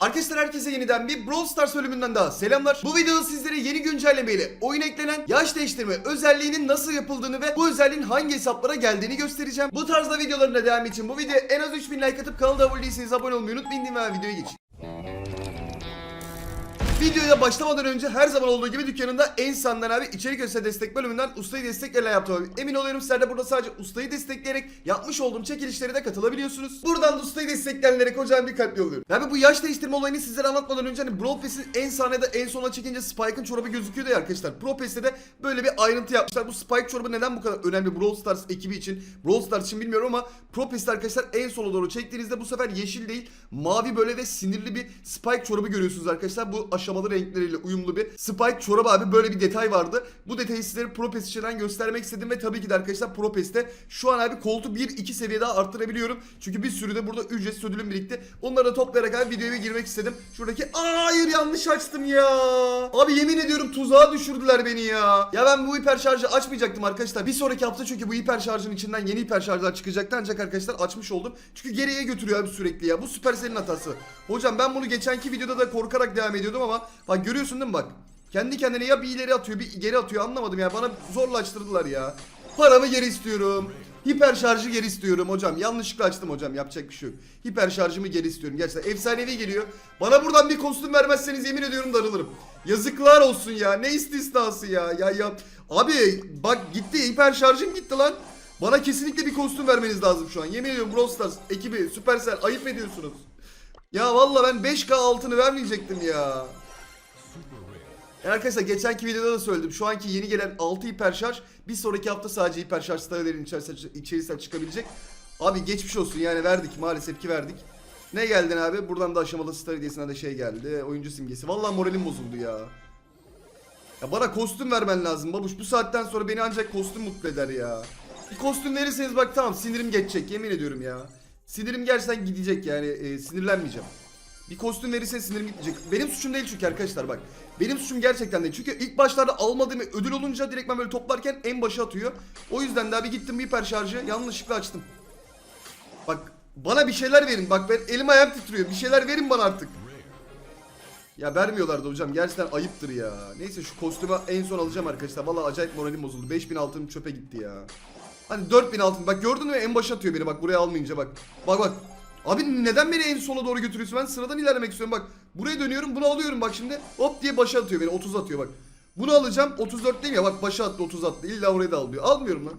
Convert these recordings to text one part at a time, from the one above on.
Arkadaşlar herkese yeniden bir Brawl Stars bölümünden daha selamlar. Bu videoda sizlere yeni güncellemeyle oyun eklenen yaş değiştirme özelliğinin nasıl yapıldığını ve bu özelliğin hangi hesaplara geldiğini göstereceğim. Bu tarzda videoların da devamı için bu videoya en az 3000 like atıp kanala abone değilseniz abone olmayı unutmayın ve videoya geçeyim. Videoya başlamadan önce her zaman olduğu gibi dükkanında en sandığın abi içerik özel destek bölümünden ustayı desteklerle yaptım abi. Emin oluyorum sizler de burada sadece ustayı destekleyerek yapmış olduğum çekilişlere de katılabiliyorsunuz. Buradan da ustayı destekleyenlere kocaman bir kalp yolluyorum. Abi bu yaş değiştirme olayını sizlere anlatmadan önce hani Pass'in en sahnede en sona çekince Spike'ın çorabı gözüküyordu ya arkadaşlar. Pro Pass'te de böyle bir ayrıntı yapmışlar. Bu Spike çorabı neden bu kadar önemli Brawl Stars ekibi için? Brawl Stars için bilmiyorum ama Pro Pass'te arkadaşlar en sona doğru çektiğinizde bu sefer yeşil değil mavi böyle ve sinirli bir Spike çorabı görüyorsunuz arkadaşlar. Bu aşamalı renkleriyle uyumlu bir Spike çorabı abi böyle bir detay vardı. Bu detayı sizlere Pro Pass içinden göstermek istedim ve tabii ki de arkadaşlar Pro Pass'te şu an abi koltuğu 1-2 seviye daha arttırabiliyorum. Çünkü bir sürü de burada ücretsiz ödülüm birikti. Onları da toplayarak abi videoya girmek istedim. Şuradaki Aa, hayır yanlış açtım ya. Abi yemin ediyorum tuzağa düşürdüler beni ya. Ya ben bu hiper şarjı açmayacaktım arkadaşlar. Bir sonraki hafta çünkü bu hiper şarjın içinden yeni hiper şarjlar çıkacaktı ancak arkadaşlar açmış oldum. Çünkü geriye götürüyor abi sürekli ya. Bu Supercell'in hatası. Hocam ben bunu geçenki videoda da korkarak devam ediyordum ama bak görüyorsun değil mi bak. Kendi kendine ya bir ileri atıyor bir geri atıyor anlamadım ya. Bana zorla açtırdılar ya. Paramı geri istiyorum. Hiper şarjı geri istiyorum hocam. Yanlışlıkla açtım hocam. Yapacak bir şey yok. Hiper şarjımı geri istiyorum. Gerçekten efsanevi geliyor. Bana buradan bir kostüm vermezseniz yemin ediyorum darılırım. Yazıklar olsun ya. Ne istisnası ya. Ya ya. Abi bak gitti. Hiper şarjım gitti lan. Bana kesinlikle bir kostüm vermeniz lazım şu an. Yemin ediyorum Brawl Stars ekibi Supercell ayıp ediyorsunuz. Ya valla ben 5K altını vermeyecektim ya. Yani arkadaşlar geçenki videoda da söyledim. Şu anki yeni gelen 6 hiper şarj bir sonraki hafta sadece hiper şarj starelerin içerisine, içerisine çıkabilecek. Abi geçmiş olsun yani verdik maalesef ki verdik. Ne geldin abi? Buradan da aşamalı star hediyesinden de şey geldi. Oyuncu simgesi. Vallahi moralim bozuldu ya. Ya bana kostüm vermen lazım babuş. Bu saatten sonra beni ancak kostüm mutlu eder ya. Bir kostüm verirseniz bak tamam sinirim geçecek yemin ediyorum ya. Sinirim gerçekten gidecek yani e, sinirlenmeyeceğim. Bir kostüm verirsen sinirim gitmeyecek. Benim suçum değil çünkü arkadaşlar bak. Benim suçum gerçekten değil. Çünkü ilk başlarda almadığım ödül olunca direkt ben böyle toplarken en başa atıyor. O yüzden de abi gittim bir hiper şarjı yanlışlıkla açtım. Bak bana bir şeyler verin. Bak ben elim ayağım titriyor. Bir şeyler verin bana artık. Ya vermiyorlardı hocam. Gerçekten ayıptır ya. Neyse şu kostümü en son alacağım arkadaşlar. Vallahi acayip moralim bozuldu. 5000 altınım çöpe gitti ya. Hani 4000 altın. Bak gördün mü en başa atıyor beni bak buraya almayınca bak. Bak bak. Abi neden beni en sona doğru götürüyorsun? Ben sıradan ilerlemek istiyorum bak. Buraya dönüyorum bunu alıyorum bak şimdi. Hop diye başa atıyor beni 30 atıyor bak. Bunu alacağım 34 değil ya bak başa attı 30 attı. İlla orayı da al diyor. Almıyorum lan.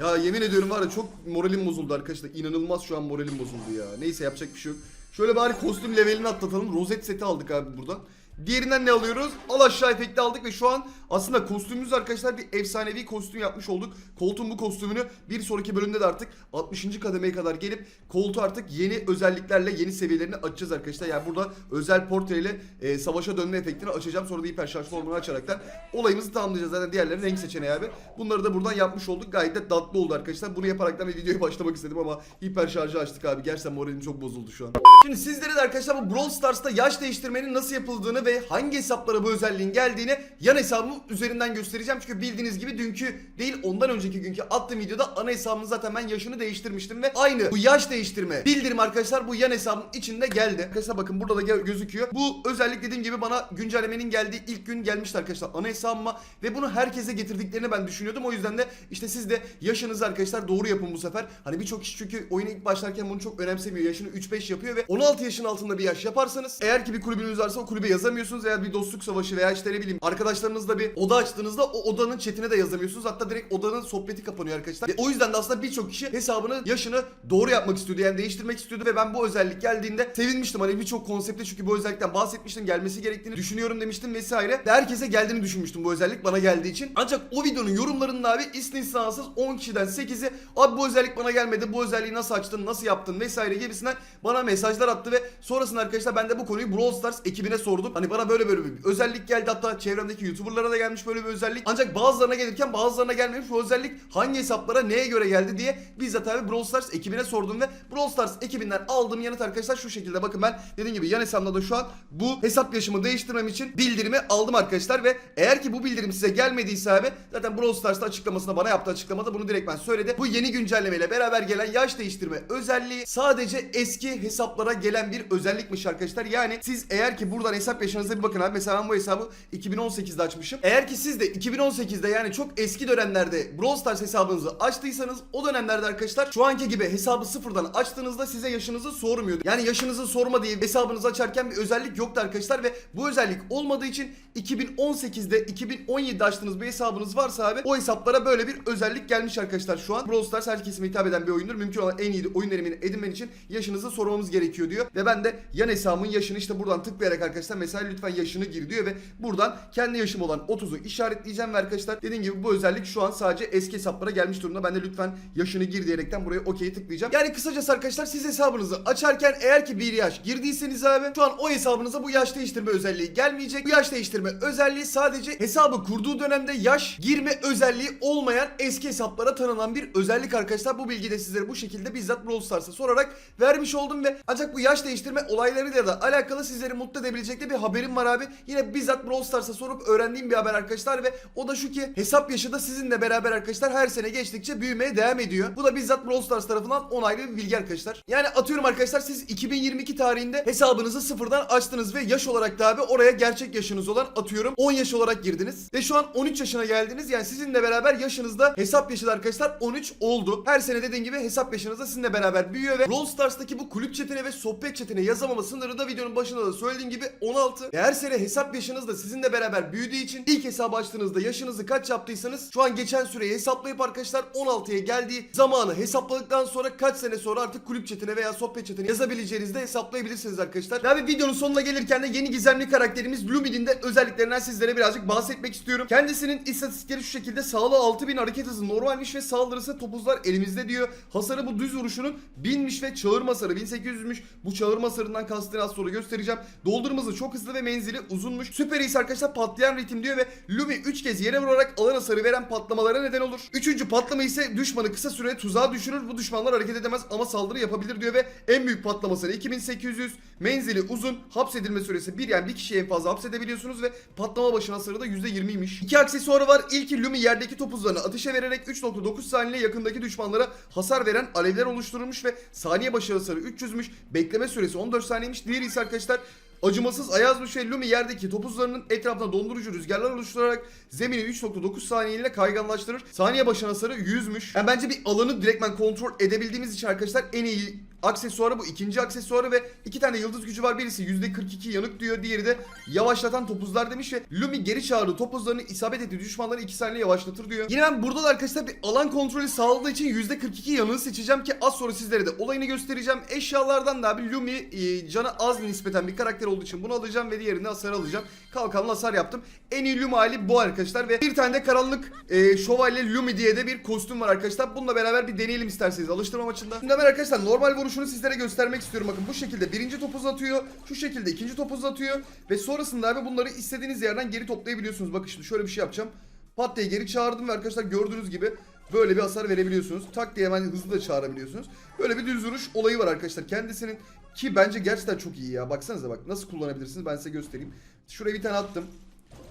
Ya yemin ediyorum var ya çok moralim bozuldu arkadaşlar. İnanılmaz şu an moralim bozuldu ya. Neyse yapacak bir şey yok. Şöyle bari kostüm levelini atlatalım. Rozet seti aldık abi buradan. Diğerinden ne alıyoruz? Al aşağı efekti aldık ve şu an aslında kostümümüz arkadaşlar bir efsanevi kostüm yapmış olduk. Koltuğun bu kostümünü bir sonraki bölümde de artık 60. kademeye kadar gelip koltuğu artık yeni özelliklerle yeni seviyelerini açacağız arkadaşlar. Yani burada özel portreyle e, savaşa dönme efektini açacağım. Sonra da hiper şarj formunu açaraktan olayımızı tamamlayacağız. Zaten diğerlerinin renk seçeneği abi. Bunları da buradan yapmış olduk. Gayet de tatlı oldu arkadaşlar. Bunu yaparaktan bir videoya başlamak istedim ama hiper şarjı açtık abi. Gerçekten moralim çok bozuldu şu an. Şimdi sizlere de arkadaşlar bu Brawl Stars'ta yaş değiştirmenin nasıl yapıldığını ve hangi hesaplara bu özelliğin geldiğini yan hesabımın üzerinden göstereceğim. Çünkü bildiğiniz gibi dünkü değil ondan önceki günkü attığım videoda ana hesabımın zaten ben yaşını değiştirmiştim ve aynı bu yaş değiştirme bildirim arkadaşlar bu yan hesabın içinde geldi. Arkadaşlar bakın burada da gö- gözüküyor. Bu özellik dediğim gibi bana güncellemenin geldiği ilk gün gelmişti arkadaşlar ana hesabıma ve bunu herkese getirdiklerini ben düşünüyordum. O yüzden de işte siz de yaşınızı arkadaşlar doğru yapın bu sefer. Hani birçok kişi çünkü oyuna ilk başlarken bunu çok önemsemiyor. Yaşını 3-5 yapıyor ve 16 yaşın altında bir yaş yaparsanız eğer ki bir kulübünüz varsa o kulübe yazamıyorsunuz veya bir dostluk savaşı veya işte ne bileyim arkadaşlarınızla bir oda açtığınızda o odanın chatine de yazamıyorsunuz. Hatta direkt odanın sohbeti kapanıyor arkadaşlar. Ve o yüzden de aslında birçok kişi hesabını yaşını doğru yapmak istiyordu. Yani değiştirmek istiyordu ve ben bu özellik geldiğinde sevinmiştim. Hani birçok konsepte çünkü bu özellikten bahsetmiştim. Gelmesi gerektiğini düşünüyorum demiştim vesaire. Ve herkese geldiğini düşünmüştüm bu özellik bana geldiği için. Ancak o videonun yorumlarında abi istisnasız 10 kişiden 8'i abi bu özellik bana gelmedi. Bu özelliği nasıl açtın, nasıl yaptın vesaire gibisinden bana mesajlar attı ve sonrasında arkadaşlar ben de bu konuyu Brawl Stars ekibine sordum. Hani Hani bana böyle böyle bir özellik geldi hatta çevremdeki YouTuber'lara da gelmiş böyle bir özellik. Ancak bazılarına gelirken bazılarına gelmemiş. Bu özellik hangi hesaplara neye göre geldi diye bizzat abi Brawl Stars ekibine sordum ve Brawl Stars ekibinden aldığım yanıt arkadaşlar şu şekilde. Bakın ben dediğim gibi yan hesabımda da şu an bu hesap yaşımı değiştirmem için bildirimi aldım arkadaşlar ve eğer ki bu bildirim size gelmediyse abi zaten Brawl Stars'ta açıklamasında bana yaptığı açıklamada bunu direkt ben söyledi. Bu yeni güncellemeyle beraber gelen yaş değiştirme özelliği sadece eski hesaplara gelen bir özellikmiş arkadaşlar. Yani siz eğer ki buradan hesap yaşınıza bir bakın abi. Mesela ben bu hesabı 2018'de açmışım. Eğer ki siz de 2018'de yani çok eski dönemlerde Brawl Stars hesabınızı açtıysanız o dönemlerde arkadaşlar şu anki gibi hesabı sıfırdan açtığınızda size yaşınızı sormuyordu. Yani yaşınızı sorma diye hesabınızı açarken bir özellik yoktu arkadaşlar ve bu özellik olmadığı için 2018'de 2017'de açtığınız bir hesabınız varsa abi o hesaplara böyle bir özellik gelmiş arkadaşlar şu an. Brawl Stars her kesime hitap eden bir oyundur. Mümkün olan en iyi oyun verimini edinmen için yaşınızı sormamız gerekiyor diyor. Ve ben de yan hesabımın yaşını işte buradan tıklayarak arkadaşlar mesela lütfen yaşını gir diyor ve buradan kendi yaşım olan 30'u işaretleyeceğim ve arkadaşlar dediğim gibi bu özellik şu an sadece eski hesaplara gelmiş durumda. Ben de lütfen yaşını gir diyerekten buraya okey tıklayacağım. Yani kısacası arkadaşlar siz hesabınızı açarken eğer ki bir yaş girdiyseniz abi şu an o hesabınıza bu yaş değiştirme özelliği gelmeyecek. Bu yaş değiştirme özelliği sadece hesabı kurduğu dönemde yaş girme özelliği olmayan eski hesaplara tanınan bir özellik arkadaşlar. Bu bilgi de sizlere bu şekilde bizzat Brawl Stars'a sorarak vermiş oldum ve ancak bu yaş değiştirme olaylarıyla da alakalı sizleri mutlu edebilecek de bir haberim var abi. Yine bizzat Brawl Stars'a sorup öğrendiğim bir haber arkadaşlar ve o da şu ki hesap yaşı da sizinle beraber arkadaşlar her sene geçtikçe büyümeye devam ediyor. Bu da bizzat Brawl Stars tarafından onaylı bir bilgi arkadaşlar. Yani atıyorum arkadaşlar siz 2022 tarihinde hesabınızı sıfırdan açtınız ve yaş olarak da abi oraya gerçek yaşınız olan atıyorum 10 yaş olarak girdiniz. Ve şu an 13 yaşına geldiniz. Yani sizinle beraber yaşınızda hesap yaşı da arkadaşlar 13 oldu. Her sene dediğim gibi hesap yaşınız da sizinle beraber büyüyor ve Brawl Stars'taki bu kulüp chatine ve sohbet chatine yazamama sınırı da videonun başında da söylediğim gibi 16. Ve her sene hesap yaşınız da sizinle beraber büyüdüğü için ilk hesabı açtığınızda yaşınızı kaç yaptıysanız şu an geçen süreyi hesaplayıp arkadaşlar 16'ya geldiği zamanı hesapladıktan sonra kaç sene sonra artık kulüp chatine veya sohbet chatine yazabileceğinizi de hesaplayabilirsiniz arkadaşlar. Ve abi videonun sonuna gelirken de yeni gizemli karakterimiz Lumi'nin de özelliklerinden sizlere birazcık bahsetmek istiyorum. Kendisinin istatistikleri şu şekilde sağlığı 6000 hareket hızı normalmiş ve saldırısı topuzlar elimizde diyor. Hasarı bu düz vuruşunun 1000'miş ve çağırma hasarı 1800'müş. Bu çağırma hasarından kastını az sonra göstereceğim. Doldurma hızı çok hızlı ve menzili uzunmuş. Süper iyisi arkadaşlar patlayan ritim diyor ve Lumi 3 kez yere vurarak alan hasarı veren patlamalara neden olur. Üçüncü patlama ise düşmanı kısa sürede tuzağa düşürür. Bu düşmanlar hareket edemez ama saldırı yapabilir diyor ve en büyük patlaması 2800. Menzili uzun. Hapsedilme süresi 1 yani bir kişiyi en fazla hapsedebiliyorsunuz ve patlama başına hasarı da %20'ymiş. İki aksesuarı var. İlki Lumi yerdeki topuzlarını ateşe vererek 3.9 saniye yakındaki düşmanlara hasar veren alevler oluşturulmuş ve saniye başı hasarı 300'müş. Bekleme süresi 14 saniyeymiş. Diğeri ise arkadaşlar Acımasız Ayazmış ve Lumi yerdeki topuzlarının etrafına dondurucu rüzgarlar oluşturarak zemini 3.9 saniyeyle kayganlaştırır. Saniye başına hasarı 100'müş. Yani bence bir alanı direktmen kontrol edebildiğimiz için arkadaşlar en iyi aksesuarı bu. ikinci aksesuarı ve iki tane yıldız gücü var. Birisi %42 yanık diyor. Diğeri de yavaşlatan topuzlar demiş ve Lumi geri çağırdığı topuzlarını isabet ettiği düşmanları 2 saniye yavaşlatır diyor. Yine ben burada da arkadaşlar bir alan kontrolü sağladığı için %42 yanığı seçeceğim ki az sonra sizlere de olayını göstereceğim. Eşyalardan da abi Lumi e, canı az nispeten bir karakter olduğu için bunu alacağım ve diğerini hasar alacağım. Kalkanlı hasar yaptım. En iyi Lumi hali bu arkadaşlar ve bir tane de karanlık e, şövalye Lumi diye de bir kostüm var arkadaşlar. Bununla beraber bir deneyelim isterseniz alıştırma maçında. Şimdi hemen arkadaşlar normal vuruşunu sizlere göstermek istiyorum. Bakın bu şekilde birinci topuz atıyor. Şu şekilde ikinci topuz atıyor. Ve sonrasında abi bunları istediğiniz yerden geri toplayabiliyorsunuz. Bakın şimdi şöyle bir şey yapacağım. Pat diye geri çağırdım ve arkadaşlar gördüğünüz gibi böyle bir hasar verebiliyorsunuz. Tak diye hemen hızlı da çağırabiliyorsunuz. Böyle bir düz vuruş olayı var arkadaşlar. Kendisinin ki bence gerçekten çok iyi ya. Baksanıza bak nasıl kullanabilirsiniz ben size göstereyim. Şuraya bir tane attım.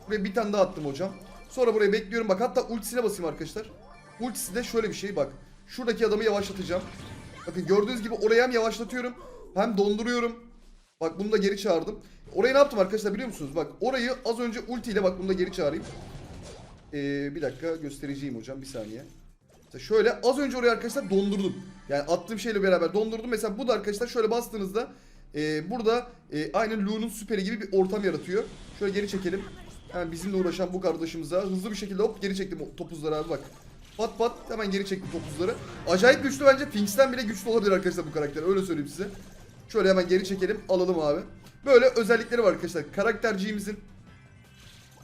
Buraya bir tane daha attım hocam. Sonra buraya bekliyorum. Bak hatta ultisine basayım arkadaşlar. Ultisi de şöyle bir şey bak. Şuradaki adamı yavaşlatacağım. Bakın gördüğünüz gibi oraya hem yavaşlatıyorum hem donduruyorum. Bak bunu da geri çağırdım. Orayı ne yaptım arkadaşlar biliyor musunuz? Bak orayı az önce ulti ile bak bunu da geri çağırayım. Ee, bir dakika göstereceğim hocam bir saniye. Mesela şöyle az önce oraya arkadaşlar dondurdum. Yani attığım şeyle beraber dondurdum. Mesela bu da arkadaşlar şöyle bastığınızda e, burada e, aynı Lu'nun süperi gibi bir ortam yaratıyor. Şöyle geri çekelim. Hemen bizimle uğraşan bu kardeşimize hızlı bir şekilde hop geri çektim topuzları abi bak. Pat pat hemen geri çektim topuzları. Acayip güçlü bence Finks'ten bile güçlü olabilir arkadaşlar bu karakter öyle söyleyeyim size. Şöyle hemen geri çekelim alalım abi. Böyle özellikleri var arkadaşlar karakterciğimizin.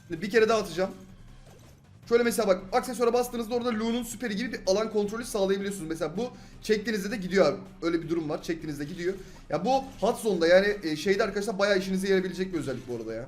Bir kere daha atacağım. Şöyle mesela bak aksesuara bastığınızda orada Lu'nun süperi gibi bir alan kontrolü sağlayabiliyorsunuz. Mesela bu çektiğinizde de gidiyor abi. Öyle bir durum var. Çektiğinizde gidiyor. Ya bu hot zone'da yani e, şeyde arkadaşlar bayağı işinize yarayabilecek bir özellik bu arada ya.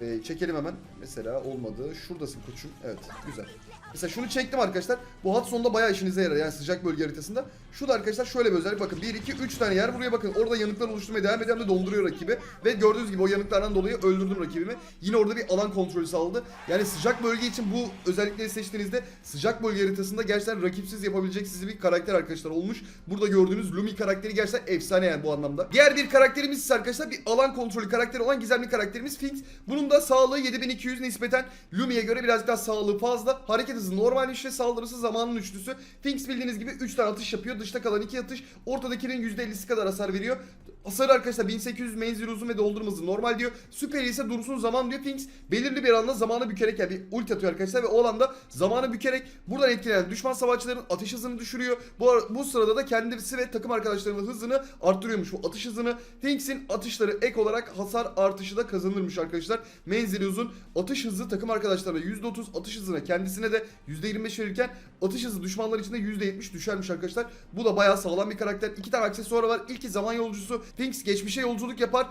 Ee, çekelim hemen. Mesela olmadı. Şuradasın koçum. Evet güzel. Mesela şunu çektim arkadaşlar. Bu hat sonunda bayağı işinize yarar. Yani sıcak bölge haritasında. Şu da arkadaşlar şöyle bir özellik. Bakın 1, 2, 3 tane yer. Buraya bakın. Orada yanıklar oluşturmaya devam ediyorum da donduruyor rakibi. Ve gördüğünüz gibi o yanıklardan dolayı öldürdüm rakibimi. Yine orada bir alan kontrolü sağladı. Yani sıcak bölge için bu özellikleri seçtiğinizde sıcak bölge haritasında gerçekten rakipsiz yapabilecek sizi bir karakter arkadaşlar olmuş. Burada gördüğünüz Lumi karakteri gerçekten efsane yani bu anlamda. Diğer bir karakterimiz ise arkadaşlar bir alan kontrolü karakteri olan gizemli karakterimiz Finks. Bunun da sağlığı 7200 nispeten Lumi'ye göre birazcık daha sağlığı fazla. Hareket hızı normal üçlü, saldırısı zamanın üçlüsü. Finks bildiğiniz gibi 3 tane atış yapıyor. Dışta kalan 2 atış. Ortadakinin %50'si kadar hasar veriyor. Hasarı arkadaşlar 1800 menzil uzun ve doldurma hızı normal diyor. Süper ise dursun zaman diyor. Finks belirli bir alanda zamanı bükerek yani bir ulti atıyor arkadaşlar ve o alanda zamanı bükerek buradan etkilenen düşman savaşçıların atış hızını düşürüyor. Bu, bu sırada da kendisi ve takım arkadaşlarının hızını arttırıyormuş bu atış hızını. Finks'in atışları ek olarak hasar artışı da kazanırmış arkadaşlar. Menzili uzun. Atış hızı takım arkadaşlarına %30 atış hızına kendisine de %25 verirken atış hızı düşmanlar için de %70 düşermiş arkadaşlar. Bu da bayağı sağlam bir karakter. İki tane aksesuarı var. İlki zaman yolcusu. Finks geçmişe yolculuk yapar.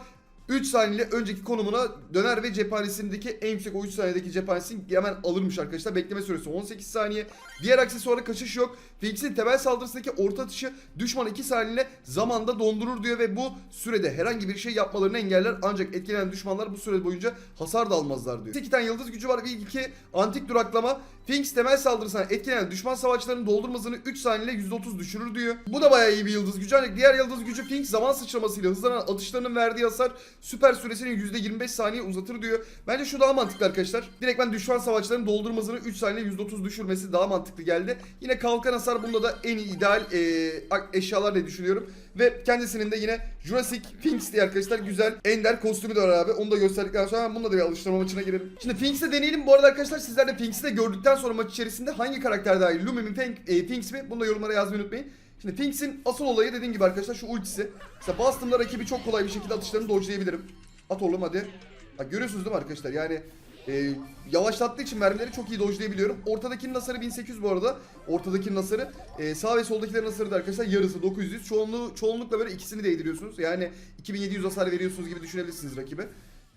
3 saniyeli önceki konumuna döner ve cephanesindeki en yüksek o 3 saniyedeki cephanesini hemen alırmış arkadaşlar. Bekleme süresi 18 saniye. Diğer aksesuara kaçış yok. Finks'in temel saldırısındaki orta atışı düşman 2 saniyeliğine zamanda dondurur diyor ve bu sürede herhangi bir şey yapmalarını engeller. Ancak etkilenen düşmanlar bu süre boyunca hasar da almazlar diyor. 2 tane yıldız gücü var ve iki antik duraklama. Finks temel saldırısına etkilenen düşman savaşçılarının doldurma hızını 3 saniyede %30 düşürür diyor. Bu da bayağı iyi bir yıldız gücü. Ancak diğer yıldız gücü Finks zaman sıçramasıyla hızlanan atışlarının verdiği hasar süper süresini %25 saniye uzatır diyor. Bence şu daha mantıklı arkadaşlar. Direkt ben düşman savaşçılarının doldurma hızını 3 saniyede %30 düşürmesi daha mantıklı geldi. Yine kalkan hasar bunda da en ideal e, eşyalar diye düşünüyorum. Ve kendisinin de yine Jurassic Finks diye arkadaşlar güzel ender kostümü de var abi. Onu da gösterdikten sonra ben bununla da bir alıştırma maçına girelim. Şimdi Finks'e deneyelim. Bu arada arkadaşlar sizler de Finks'i de gördükten sonra maç içerisinde hangi karakter daha iyi? Lumi mi Fink, e, Finks mi? Bunu da yorumlara yazmayı unutmayın. Şimdi Finks'in asıl olayı dediğim gibi arkadaşlar şu ultisi. Mesela bastığımda rakibi çok kolay bir şekilde atışlarını dodge'layabilirim. At oğlum hadi. Bak görüyorsunuz değil mi arkadaşlar? Yani e, yavaşlattığı için mermileri çok iyi dodge'layabiliyorum. Ortadakinin hasarı 1800 bu arada. Ortadakinin hasarı. E, sağ ve soldakilerin hasarı da arkadaşlar yarısı 900. Çoğunluğu, çoğunlukla böyle ikisini değdiriyorsunuz. Yani 2700 hasar veriyorsunuz gibi düşünebilirsiniz rakibe.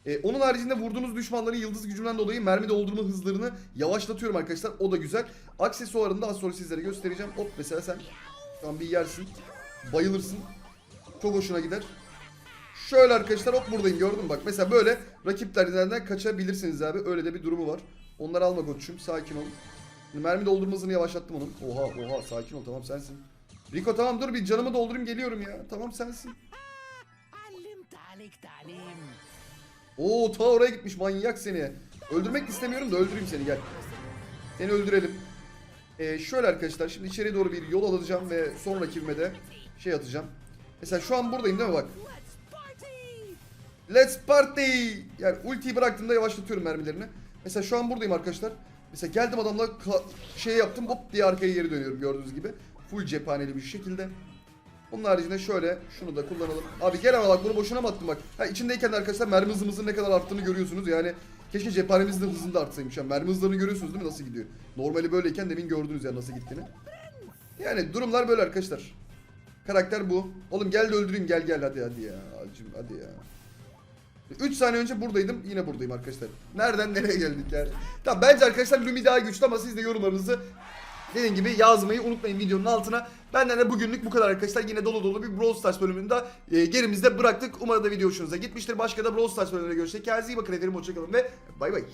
E, onun haricinde vurduğunuz düşmanların yıldız gücünden dolayı mermi doldurma hızlarını yavaşlatıyorum arkadaşlar. O da güzel. Aksesuarını da az sonra sizlere göstereceğim. Hop mesela sen an bir yersin. Bayılırsın. Çok hoşuna gider. Şöyle arkadaşlar hop buradayım gördün bak. Mesela böyle rakiplerden kaçabilirsiniz abi. Öyle de bir durumu var. Onları alma koçum. Sakin ol. Şimdi mermi doldurma yavaşlattım onun. Oha oha sakin ol tamam sensin. Rico tamam dur bir canımı doldurayım geliyorum ya. Tamam sensin. Oo ta oraya gitmiş manyak seni. Öldürmek istemiyorum da öldüreyim seni gel. Seni öldürelim. Ee, şöyle arkadaşlar şimdi içeriye doğru bir yol alacağım ve son rakibime de şey atacağım. Mesela şu an buradayım değil mi bak. Let's party. Yani ultiyi bıraktığımda yavaşlatıyorum mermilerini. Mesela şu an buradayım arkadaşlar. Mesela geldim adamla şey yaptım hop diye arkaya geri dönüyorum gördüğünüz gibi. Full cephaneli bir şekilde. Bunun haricinde şöyle şunu da kullanalım. Abi gel ama bak bunu boşuna mı attım bak. Ha içindeyken de arkadaşlar mermi hızımızın ne kadar arttığını görüyorsunuz. Yani keşke cephanemizin de hızını da artsaymış. Yani mermi hızlarını görüyorsunuz değil mi nasıl gidiyor. Normali böyleyken demin gördünüz ya nasıl gittiğini. Yani durumlar böyle arkadaşlar. Karakter bu. Oğlum gel de öldüreyim gel gel hadi hadi ya. Acım hadi ya. 3 saniye önce buradaydım. Yine buradayım arkadaşlar. Nereden nereye geldik yani? Tamam bence arkadaşlar Lumi daha güçlü ama siz de yorumlarınızı dediğim gibi yazmayı unutmayın videonun altına. Benden de bugünlük bu kadar arkadaşlar. Yine dolu dolu bir Brawl Stars bölümünde e, gerimizde bıraktık. Umarım da video hoşunuza gitmiştir. Başka da Brawl Stars bölümünde görüşecek. Kendinize iyi bakın efendim. Hoşçakalın ve bay bay.